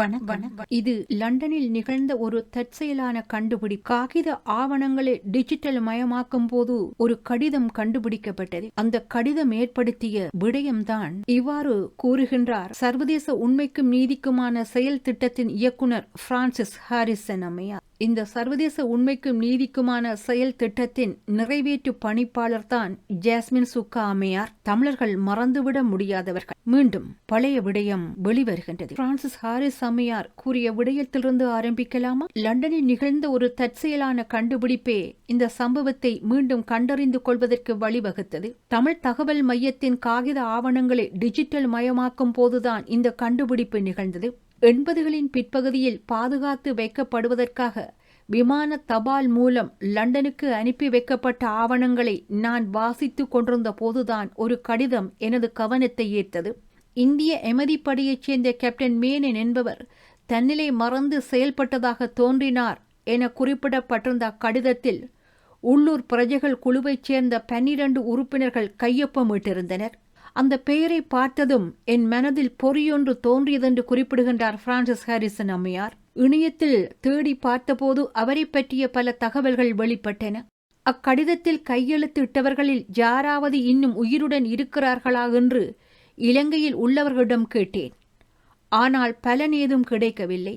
வணக்கம். இது லண்டனில் நிகழ்ந்த ஒரு தற்செயலான கண்டுபிடி காகித ஆவணங்களை டிஜிட்டல் மயமாக்கும் போது ஒரு கடிதம் கண்டுபிடிக்கப்பட்டது. அந்த கடிதம் ஏற்படுத்திய விடயம்தான் இவ்வாறு கூறுகின்றார். சர்வதேச உண்மைக்கும் நீதிக்குமான செயல் திட்டத்தின் இயக்குனர் பிரான்சிஸ் ஹாரிசன் அம்மையார். இந்த சர்வதேச உண்மைக்கும் நீதிக்குமான செயல் திட்டத்தின் நிறைவேற்று பணிப்பாளர் தான் ஜாஸ்மின் சுக்கா அம்மையார். தமிழர்கள் மறந்துவிட முடியாதவர்கள். மீண்டும் பழைய விடயம் வெளிவருகின்றது. பிரான்சிஸ் ஹாரிஸ் அம்மையார் கூறிய விடயத்திலிருந்து ஆரம்பிக்கலாமா? லண்டனில் நிகழ்ந்த ஒரு தற்செயலான கண்டுபிடிப்பே இந்த சம்பவத்தை மீண்டும் கண்டறிந்து கொள்வதற்கு வழிவகுத்தது. தமிழ் தகவல் மையத்தின் காகித ஆவணங்களை டிஜிட்டல் மயமாக்கும் போதுதான் இந்த கண்டுபிடிப்பு நிகழ்ந்தது. எண்பதுகளின் பிற்பகுதியில் பாதுகாத்து வைக்கப்படுவதற்காக விமான தபால் மூலம் லண்டனுக்கு அனுப்பி வைக்கப்பட்ட ஆவணங்களை நான் வாசித்துக் கொண்டிருந்த போதுதான் ஒரு கடிதம் எனது கவனத்தை ஈர்த்தது. இந்திய எமதிப்படையைச் சேர்ந்த கேப்டன் மேனன் என்பவர் தன்னிலை மறந்து செயல்பட்டதாக தோன்றினார் என குறிப்பிடப்பட்டிருந்த அக்கடிதத்தில் உள்ளூர் பிரஜைகள் குழுவைச் சேர்ந்த பன்னிரண்டு உறுப்பினர்கள் கையொப்பமிட்டிருந்தனர். அந்த பெயரை பார்த்ததும் என் மனதில் பொறியொன்று தோன்றியதென்று குறிப்பிடுகின்றார் பிரான்சிஸ் ஹாரிசன் அம்மையார். இணையத்தில் தேடி பார்த்தபோது அவரை பற்றிய பல தகவல்கள் வெளிப்பட்டன. அக்கடிதத்தில் கையெழுத்திட்டவர்களில் யாராவது இன்னும் உயிருடன் இருக்கிறார்களா என்று இலங்கையில் உள்ளவர்களிடம் கேட்டேன். ஆனால் பலன் ஏதும் கிடைக்கவில்லை.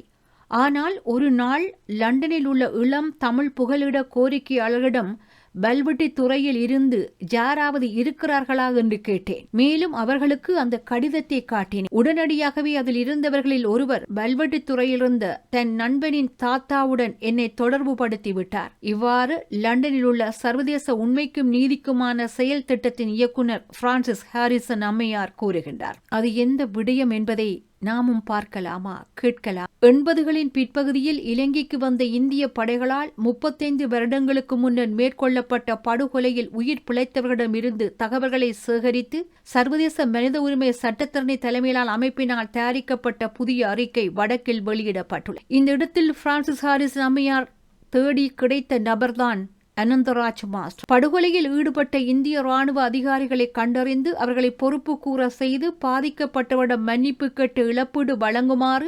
ஆனால் ஒரு நாள் லண்டனில் உள்ள இளம் தமிழ் புகலிட கோரிக்கையாளர்களிடம் பல்வெட்டி துறையில் இருந்து யாராவது இருக்கிறார்களா என்று கேட்டேன். மேலும் அவர்களுக்கு அந்த கடிதத்தை காட்டினேன். உடனடியாகவே அதில் இருந்தவர்களில் ஒருவர் பல்வெட்டி துறையிலிருந்த தன் நண்பனின் தாத்தாவுடன் என்னை தொடர்பு படுத்தி விட்டார். இவ்வாறு லண்டனில் உள்ள சர்வதேச உண்மைக்கும் நீதிக்குமான செயல் திட்டத்தின் இயக்குனர் பிரான்சிஸ் ஹாரிசன் அம்மையார் கூறுகின்றார். அது எந்த விடயம் என்பதை நாமும் பார்க்கலாமா கேட்கலாம் எண்பதுகளின் பிற்பகுதியில் இலங்கைக்கு வந்த இந்திய படைகளால் முப்பத்தைந்து வருடங்களுக்கு முன்னர் மேற்கொள்ளப்பட்ட படுகொலையில் உயிர் பிழைத்தவர்களிடமிருந்து தகவல்களை சேகரித்து சர்வதேச மனித உரிமை சட்டத்தரணி தலைமையிலான அமைப்பினால் தயாரிக்கப்பட்ட புதிய அறிக்கை வடக்கில் வெளியிடப்பட்டுள்ளது. இந்த இடத்தில் பிரான்சிஸ் ஹாரிஸ் அம்மையார் தேடி கிடைத்த நபர்தான் அனந்தராஜ் மாஸ்டர் படுகொலையில் ஈடுபட்ட இந்திய ராணுவ அதிகாரிகளை கண்டறிந்து அவர்களை பொறுப்பு கூற செய்து பாதிக்கப்பட்டவரிடம் மன்னிப்பு கேட்டு இழப்பீடு வழங்குமாறு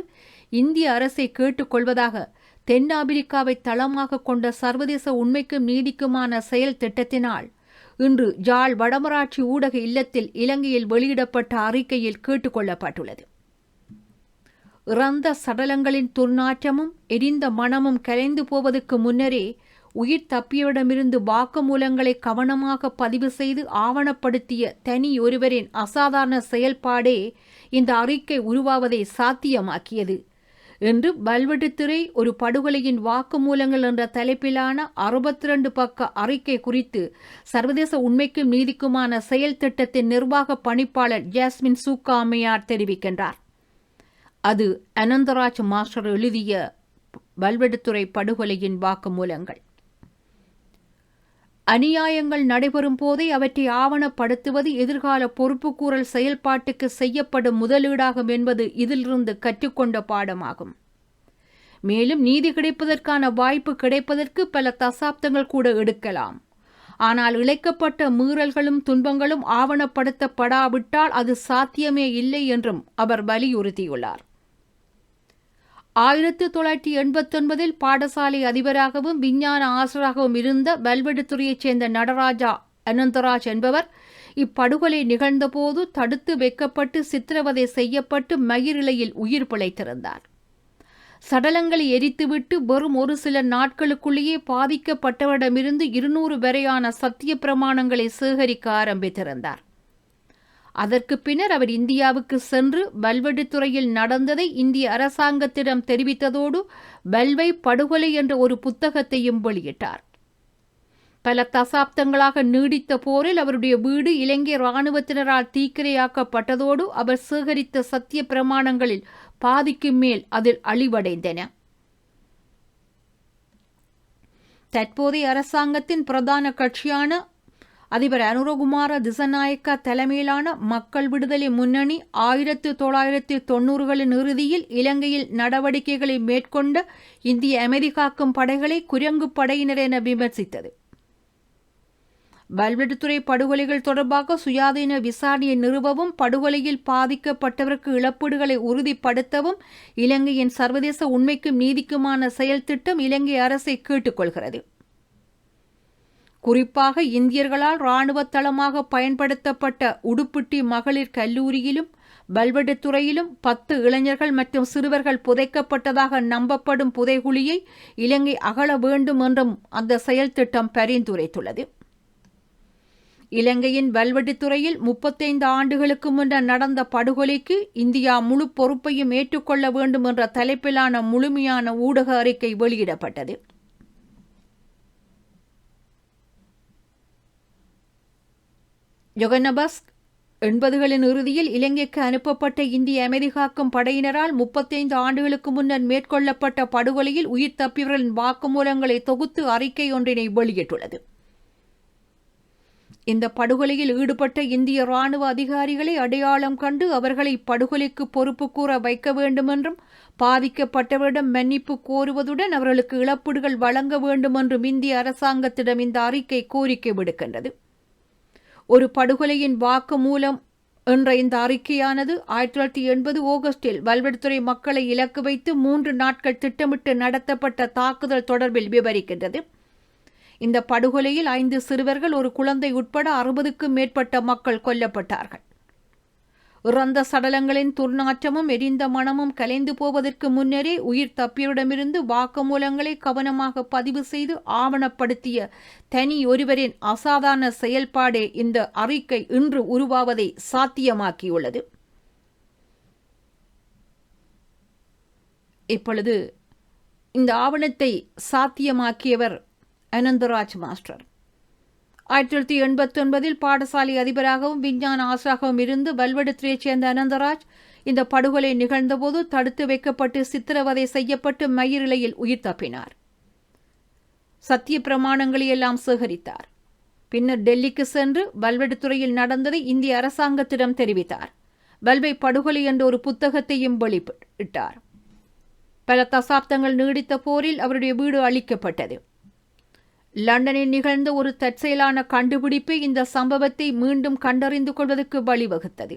இந்திய அரசை கேட்டுக்கொள்வதாக தென்னாப்பிரிக்காவை தளமாக கொண்ட சர்வதேச உண்மைக்கும் நீதிக்குமான செயல் திட்டத்தினால் இன்று ஜாழ் வடமராட்சி ஊடக இல்லத்தில் இலங்கையில் வெளியிடப்பட்ட அறிக்கையில் கேட்டுக்கொள்ளப்பட்டுள்ளது. இறந்த சடலங்களின் துர்நாற்றமும் எரிந்த மனமும் கலைந்து போவதற்கு முன்னரே உயிர் தப்பியவிடமிருந்து வாக்குமூலங்களை கவனமாக பதிவு செய்து ஆவணப்படுத்திய தனி ஒருவரின் அசாதாரண செயல்பாடே இந்த அறிக்கை உருவாவதை சாத்தியமாக்கியது. என்று பல்வெட்டுத்துறை ஒரு படுகொலையின் வாக்குமூலங்கள் என்ற தலைப்பிலான அறுபத்தி ரெண்டு பக்க அறிக்கை குறித்து சர்வதேச உண்மைக்கும் நீதிக்குமான செயல் திட்டத்தின் நிர்வாக பணிப்பாளர் ஜாஸ்மின் சூக்காமையார் தெரிவிக்கின்றார். அது அனந்தராஜ் மாஸ்டர் எழுதிய பல்வெடுத்துறை படுகொலையின் வாக்குமூலங்கள். அநியாயங்கள் நடைபெறும் போதே அவற்றை ஆவணப்படுத்துவது எதிர்கால பொறுப்புக்கூறல் செயல்பாட்டுக்கு செய்யப்படும் முதலீடாகும் என்பது இதிலிருந்து கற்றுக்கொண்ட பாடமாகும். மேலும் நீதி கிடைப்பதற்கான வாய்ப்பு கிடைப்பதற்கு பல தசாப்தங்கள் கூட எடுக்கலாம். ஆனால் இழைக்கப்பட்ட மீறல்களும் துன்பங்களும் ஆவணப்படுத்தப்படாவிட்டால் அது சாத்தியமே இல்லை என்றும் அவர் வலியுறுத்தியுள்ளார். ஆயிரத்தி தொள்ளாயிரத்தி எண்பத்தொன்பதில் பாடசாலை அதிபராகவும் விஞ்ஞான ஆசிரியராகவும் இருந்த பல்வெடுத்துறையைச் சேர்ந்த நடராஜா அனந்தராஜ் என்பவர் இப்படுகொலை நிகழ்ந்தபோது தடுத்து வைக்கப்பட்டு சித்திரவதை செய்யப்பட்டு மயிரிழையில் உயிர் பிழைத்திருந்தார். சடலங்களை எரித்துவிட்டு வெறும் ஒரு சில நாட்களுக்குள்ளேயே பாதிக்கப்பட்டவரிடமிருந்து இருநூறு வரையான சத்திய பிரமாணங்களை சேகரிக்க ஆரம்பித்திருந்தார். அதற்கு பின்னர் அவர் இந்தியாவுக்கு சென்று பல்வெடுத்துறையில் நடந்ததை இந்திய அரசாங்கத்திடம் தெரிவித்ததோடு பல்வை படுகொலை என்ற ஒரு புத்தகத்தையும் வெளியிட்டார். பல தசாப்தங்களாக நீடித்த போரில் அவருடைய வீடு இலங்கை இராணுவத்தினரால் தீக்கிரையாக்கப்பட்டதோடு அவர் சேகரித்த சத்திய பிரமாணங்களில் பாதிக்கு மேல் அதில் அழிவடைந்தன. தற்போதைய அரசாங்கத்தின் பிரதான கட்சியான அதிபர் அனுரகுமார திசநாயக்க தலைமையிலான மக்கள் விடுதலை முன்னணி ஆயிரத்து தொள்ளாயிரத்து தொன்னூறுகளின் இறுதியில் இலங்கையில் நடவடிக்கைகளை மேற்கொண்ட இந்திய அமெரிக்காக்கும் படைகளை குரங்கு படையினர் என விமர்சித்தது. பல்வெடுத்துறை படுகொலைகள் தொடர்பாக சுயாதீன விசாரணையை நிறுவவும் படுகொலையில் பாதிக்கப்பட்டவருக்கு இழப்பீடுகளை உறுதிப்படுத்தவும் இலங்கையின் சர்வதேச உண்மைக்கும் நீதிக்குமான செயல் திட்டம் இலங்கை அரசை கேட்டுக்கொள்கிறது. குறிப்பாக இந்தியர்களால் இராணுவ தளமாக பயன்படுத்தப்பட்ட உடுப்பிட்டி மகளிர் கல்லூரியிலும் பல்வெடுத்துறையிலும் பத்து இளைஞர்கள் மற்றும் சிறுவர்கள் புதைக்கப்பட்டதாக நம்பப்படும் புதைகுழியை இலங்கை அகல வேண்டும் என்றும் அந்த செயல் திட்டம் பரிந்துரைத்துள்ளது. இலங்கையின் வல்வெட்டித்துறையில் முப்பத்தைந்து ஆண்டுகளுக்கு முன்னர் நடந்த படுகொலைக்கு இந்தியா முழு பொறுப்பையும் ஏற்றுக்கொள்ள வேண்டும் என்ற தலைப்பிலான முழுமையான ஊடக அறிக்கை வெளியிடப்பட்டது. ஜொகனபஸ்க் எண்பதுகளின் இறுதியில் இலங்கைக்கு அனுப்பப்பட்ட இந்திய அமைதி காக்கும் படையினரால் முப்பத்தைந்து ஆண்டுகளுக்கு முன்னர் மேற்கொள்ளப்பட்ட படுகொலையில் உயிர் தப்பியவர்களின் வாக்குமூலங்களை தொகுத்து அறிக்கை ஒன்றினை வெளியிட்டுள்ளது. இந்த படுகொலையில் ஈடுபட்ட இந்திய ராணுவ அதிகாரிகளை அடையாளம் கண்டு அவர்களை படுகொலைக்கு பொறுப்பு கூற வைக்க வேண்டுமென்றும் பாதிக்கப்பட்டவரிடம் மன்னிப்பு கோருவதுடன் அவர்களுக்கு இழப்பீடுகள் வழங்க வேண்டுமென்றும் இந்திய அரசாங்கத்திடம் இந்த அறிக்கை கோரிக்கை விடுக்கின்றது. ஒரு படுகொலையின் வாக்கு மூலம் என்ற இந்த அறிக்கையானது ஆயிரத்தி தொள்ளாயிரத்தி எண்பது ஆகஸ்டில் வல்வெடுத்துறை மக்களை இலக்கு வைத்து மூன்று நாட்கள் திட்டமிட்டு நடத்தப்பட்ட தாக்குதல் தொடர்பில் விவரிக்கின்றது. இந்த படுகொலையில் ஐந்து சிறுவர்கள் ஒரு குழந்தை உட்பட அறுபதுக்கும் மேற்பட்ட மக்கள் கொல்லப்பட்டார்கள். இறந்த சடலங்களின் துர்நாற்றமும் எரிந்த மனமும் கலைந்து போவதற்கு முன்னரே உயிர் தப்பியரிடமிருந்து வாக்குமூலங்களை கவனமாக பதிவு செய்து ஆவணப்படுத்திய தனி ஒருவரின் அசாதாரண செயல்பாடே இந்த அறிக்கை இன்று உருவாவதை சாத்தியமாக்கியுள்ளது. இப்பொழுது இந்த ஆவணத்தை சாத்தியமாக்கியவர் அனந்தராஜ் மாஸ்டர். ஆயிரத்தி தொள்ளாயிரத்தி எண்பத்தி ஒன்பதில் பாடசாலை அதிபராகவும் விஞ்ஞான ஆசிராகவும் இருந்து வல்வெடுத்துறையைச் சேர்ந்த அனந்தராஜ் இந்த படுகொலை நிகழ்ந்தபோது தடுத்து வைக்கப்பட்டு சித்திரவதை செய்யப்பட்டு மயிரிழையில் உயிர் தப்பினார். சத்திய பிரமாணங்களை எல்லாம் சேகரித்தார். பின்னர் டெல்லிக்கு சென்று வல்வெடுத்துறையில் நடந்ததை இந்திய அரசாங்கத்திடம் தெரிவித்தார். வல்வை படுகொலை என்ற ஒரு புத்தகத்தையும் வெளியிட்டார் பல தசாப்தங்கள் நீடித்த போரில் அவருடைய வீடு அளிக்கப்பட்டது லண்டனில் நிகழ்ந்த ஒரு தற்செயலான கண்டுபிடிப்பு இந்த சம்பவத்தை மீண்டும் கண்டறிந்து கொள்வதற்கு வழிவகுத்தது.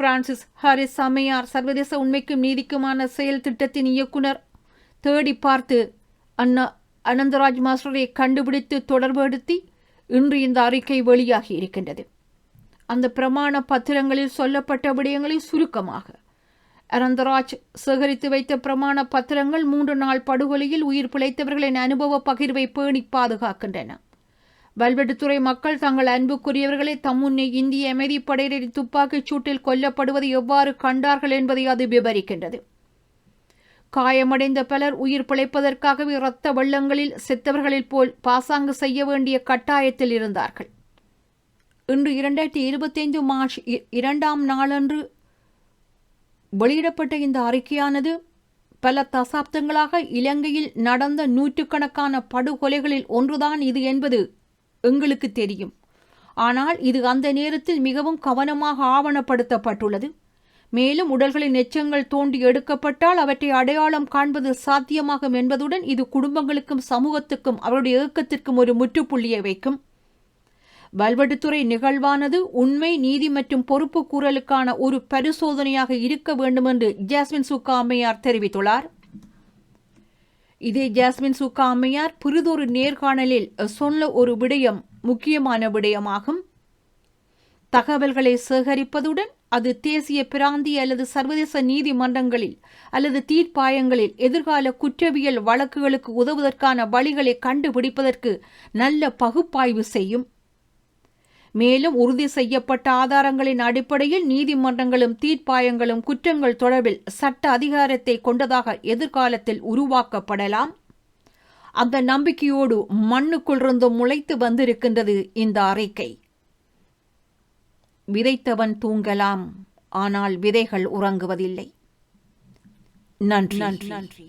பிரான்சிஸ் ஹாரிஸ் சமையார் சர்வதேச உண்மைக்கும் நீதிக்குமான செயல் திட்டத்தின் இயக்குனர் தேடி பார்த்து அண்ணா அனந்தராஜ் மாஸ்டரை கண்டுபிடித்து தொடர்புபடுத்தி இன்று இந்த அறிக்கை வெளியாகி இருக்கின்றது. அந்த பிரமாண பத்திரங்களில் சொல்லப்பட்ட விடயங்களை சுருக்கமாக அனந்தராஜ் சேகரித்து வைத்த பிரமாண பத்திரங்கள் மூன்று நாள் படுகொலையில் உயிர் பிழைத்தவர்களின் அனுபவ பகிர்வை பேணி பாதுகாக்கின்றன. வல்வெட்டுத்துறை மக்கள் தங்கள் அன்புக்குரியவர்களை தம்முன்னே இந்திய அமைதிப்படையினரின் துப்பாக்கிச் சூட்டில் கொல்லப்படுவதை எவ்வாறு கண்டார்கள் என்பதை அது விவரிக்கின்றது. காயமடைந்த பலர் உயிர் பிழைப்பதற்காகவே இரத்த வெள்ளங்களில் செத்தவர்களில் போல் பாசாங்கு செய்ய வேண்டிய கட்டாயத்தில் இருந்தார்கள். இன்று இரண்டாயிரத்தி இருபத்தைந்து மார்ச் இரண்டாம் நாளன்று வெளியிடப்பட்ட இந்த அறிக்கையானது பல தசாப்தங்களாக இலங்கையில் நடந்த நூற்றுக்கணக்கான படுகொலைகளில் ஒன்றுதான் இது என்பது எங்களுக்கு தெரியும். ஆனால் இது அந்த நேரத்தில் மிகவும் கவனமாக ஆவணப்படுத்தப்பட்டுள்ளது. மேலும் உடல்களின் எச்சங்கள் தோண்டி எடுக்கப்பட்டால் அவற்றை அடையாளம் காண்பது சாத்தியமாகும் என்பதுடன் இது குடும்பங்களுக்கும் சமூகத்துக்கும் அவருடைய இயக்கத்திற்கும் ஒரு முற்றுப்புள்ளியை வைக்கும். வல்வெட்டுத்துறை நிகழ்வானது உண்மை நீதி மற்றும் பொறுப்பு கூறலுக்கான ஒரு பரிசோதனையாக இருக்க வேண்டும் என்று ஜாஸ்மின் சுக்கா அம்மையார் தெரிவித்துள்ளார். இதே ஜாஸ்மின் சுக்கா அம்மையார் புரிதொரு நேர்காணலில் சொன்ன ஒரு விடயம் முக்கியமான விடயமாகும். தகவல்களை சேகரிப்பதுடன் அது தேசிய பிராந்திய அல்லது சர்வதேச நீதிமன்றங்களில் அல்லது தீர்ப்பாயங்களில் எதிர்கால குற்றவியல் வழக்குகளுக்கு உதவுவதற்கான வழிகளை கண்டுபிடிப்பதற்கு நல்ல பகுப்பாய்வு செய்யும். மேலும் உறுதி செய்யப்பட்ட ஆதாரங்களின் அடிப்படையில் நீதிமன்றங்களும் தீர்ப்பாயங்களும் குற்றங்கள் தொடர்பில் சட்ட அதிகாரத்தை கொண்டதாக எதிர்காலத்தில் உருவாக்கப்படலாம். அந்த நம்பிக்கையோடு மண்ணுக்குள்ளிருந்தும் முளைத்து வந்திருக்கின்றது இந்த அறிக்கை. விதைத்தவன் தூங்கலாம் ஆனால் விதைகள் உறங்குவதில்லை. நன்றி நன்றி. நன்றி.